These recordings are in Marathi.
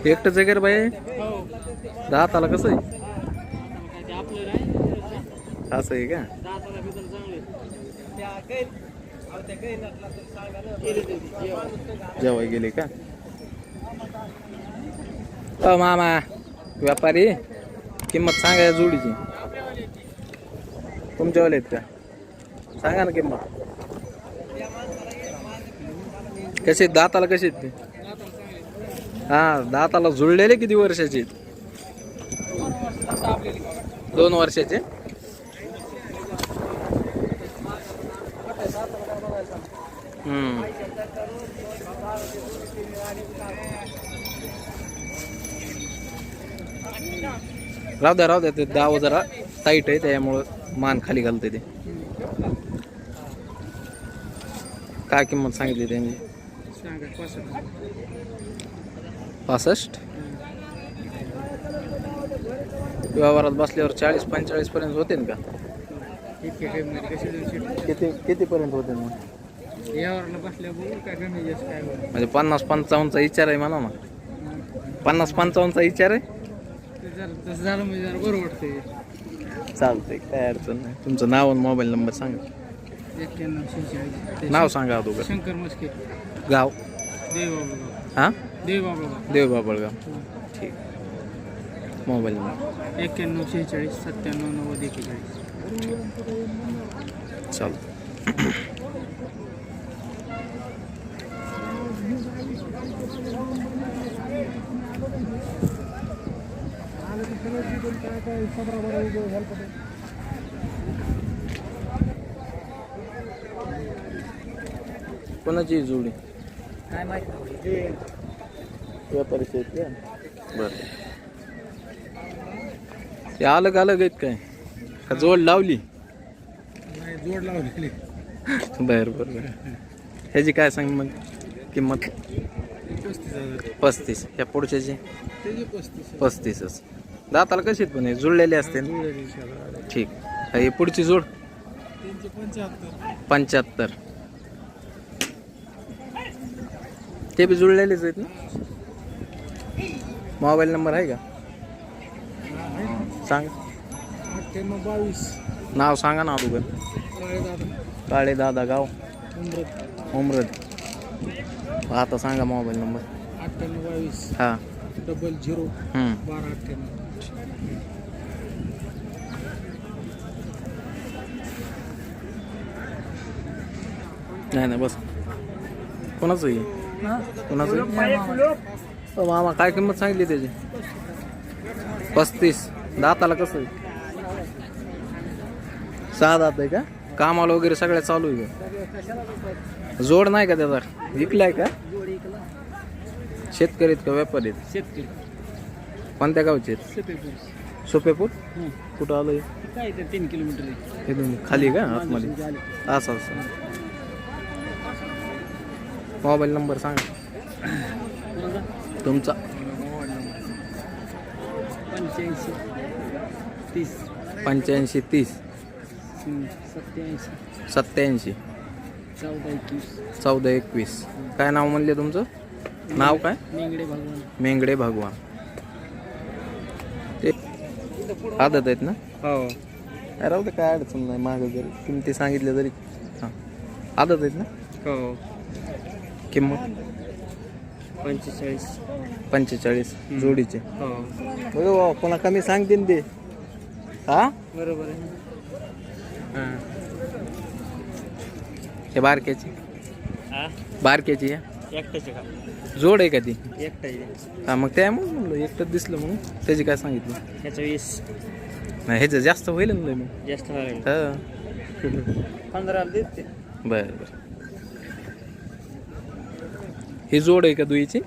एकटंच आहे का रे बाई? हो कसं आहे? असं आहे का? जेवाय गेले का? अ मामा व्यापारी किंमत सांगा या जोडीची. तुमच्यावाले आहेत का? सांगा ना किंमत. कसे आहेत? दाताला कसे आहेत ते? हा दाताला जुळलेले किती वर्षाचे दोन वर्षाचे? हम्म. राहू द्या राहू द्या ते दाव जरा टाईट आहे त्यामुळं मान खाली घालते ते. काय किंमत सांगितली त्यांनी? सांगा पासष्ट. व्यवहारात बसल्यावर चाळीस पंचेचाळीस पर्यंत होते का? कसे दोनशे किती किती पर्यंत होते मग? म्हणजे पन्नास पंचावन्नचा विचार आहे म्हणा ना. पन्नास पंचावन्नचा विचार आहे? म्हणजे चालतंय काय अडचण नाही. तुमचं नाव आणि मोबाईल नंबर सांगा. नाव सांगा अगोदर. शंकर मस्के. गाव. हां? देव बाबा देव बाबळगाव ठीक. Mobile number. एक्क्याण्णव शेहेचाळीस सत्त्याण्णव नव्वद एकेचाळीस. चालतं. कोणाची जोडी? काय माहिती? व्यापारीचे आहेत का बरं. ते अलग अलग आहेत काय? का जोड लावली? नाही जोड लावलेली बर बर बर. ह्याची काय सांग मग? किंमत? पस्तीस हजार. पस्तीस. ह्या पुढच्याची? त्याची पस्तीस पस्तीसच. दाताला कशी आहेत पण हे? जुळलेले असते ना? ठीक. हे पुढची जोड? त्यांचे पंच्याहत्तर. पंच्याहत्तर. ते बी जुळलेलेच आहेत ना? मोबाईल नंबर आहे का? सांग. अठ्ठ्याण्णव बावीस नाव सांगा ना अगोदर. काळे दादा गाव. उमरत उमरद. आता सांगा मोबाईल नंबर. अठ्ठ्याण्णव बावीस हां. Double zero. बारा अठ्ठ्याण्णव नाही नाही बस. कोणाचं आहे? कोणाचं अ, मामा काय किंमत सांगितली त्याची? पस्तीस. दाताला कसं आहे? सहा दात आहे का? कामाला वगैरे सगळ्या चालू आहे का? जोड नाही का त्याचा? विकलाय का? शेतकरी का व्यापारी शेतकरी. कोणत्या गावचे सोपेपूर. कुठं आलं काय ते तीन किलोमीटर इथून खाली का? आतमध्ये? असं असं. मोबाईल नंबर सांगा. तुमचा? पंच्याऐंशी तीस. पंच्याऐंशी तीस. सत्याऐंशी. सत्याऐंशी. चौदा एकवीस. चौदा एकवीस. काय नाव म्हणले तुमचं? नाव काय? मेंगडे भगवान. मेंगडे भगवान. ते आदत आहेत ना? हो. काय राहू दे काय अडचण नाही. मागं जरी किमती सांगितल्या तरी हां. आदत आहेत ना? हो. किंमत? पंचेचाळीस. पंचेचाळीस जोडीचे. हो. कोणा कमी सांगतील ते. हा? बरोबर आहे. हां. बारक्याची. बारक्याची आहे? एकट्याचे का? जोड आहे का ती? एकटा हा मग त्यामुळे म्हणलं एकटंच दिसलं म्हणून. त्याची काय सांगितलं? ह्याचं वीस. नाही ह्याचं जास्त होईल ना लय मग. जास्त झालं हा. पंधराला देते बरं बरं. ही जोड आहे का दुईची?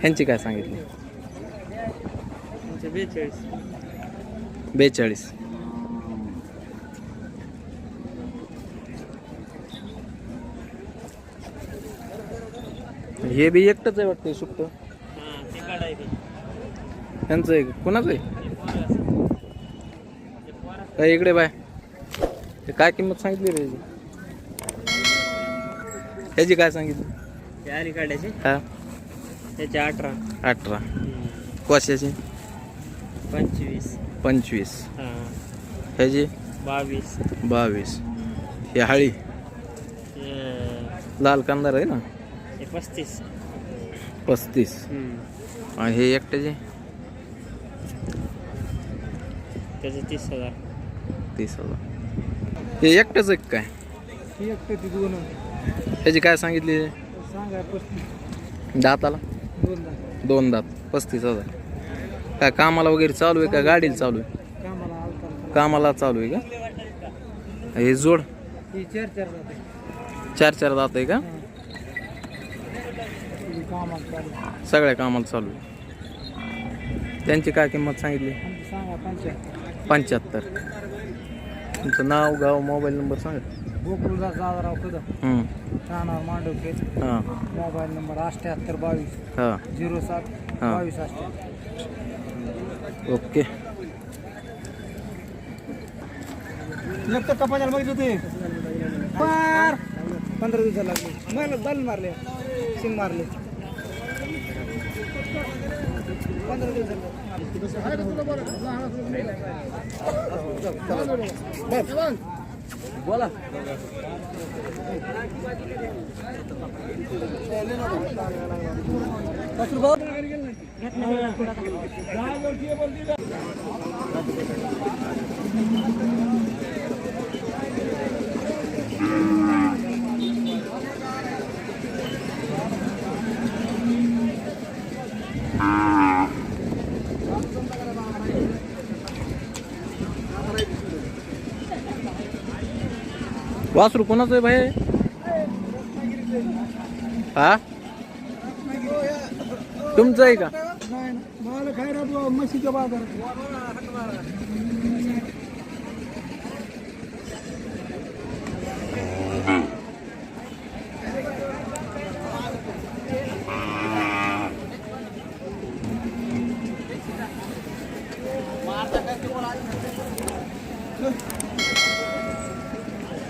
ह्यांची काय सांगितली? बेचाळीस. बेचाळीस. हे बी एकटंच आहे वाटतं सुट्ट. ते काढायचे त्यांचं आहे कोणाचं आहे? काय इकडे बाय. काय किंमत सांगितली रे ह्याची काय सांगितली? त्या अलीकड्याचे हा. त्याचे अठरा. अठरा. कशाची? पंचवीस. पंचवीस. हा. ह्याची? बावीस. बावीस. ही हाळी. हे लाल कांदार आहे ना? हे पस्तीस. पस्तीस. आणि हे एकट्याचे? त्याचे तीस हजार. तीस हजार. हे एकटंच आहे काय? ही एक ती दोन ह्याची काय सांगितली? सांगा दाताला? दोन दात. पस्तीस हजार. काय कामाला वगैरे चालू आहे का? गाडीला चालू आहे? कामाला चालू आहे का? हे जोड? ही चार चार जाते चार चार दात आहे का? कामाला चालू सगळ्या कामाला चालू आहे. त्यांची काय किंमत सांगितली? आमची सांगा पंच्याहत्तर. पंच्याहत्तर. तुमचं नाव गाव मोबाईल नंबर सांगा. गोकुळदास दादाराव कदम. हं. ठाणा मांडवके हां. मोबाईल नंबर अठ्ठ्याहत्तर बावीस. हां. झिरो सात हा. बावीस अठ्ठ्याहत्तर. ओके. तर कपाजाला बघितलं ते पार. पंधरा दिवसाला लागले. मला दल मारले. शिंग मारले. पंधरा दिवसाला. बोला वासरू कोणाचं आहे भाई हा? तुमचं आहे का? मला काय राहतो म्हशीच्या बाजार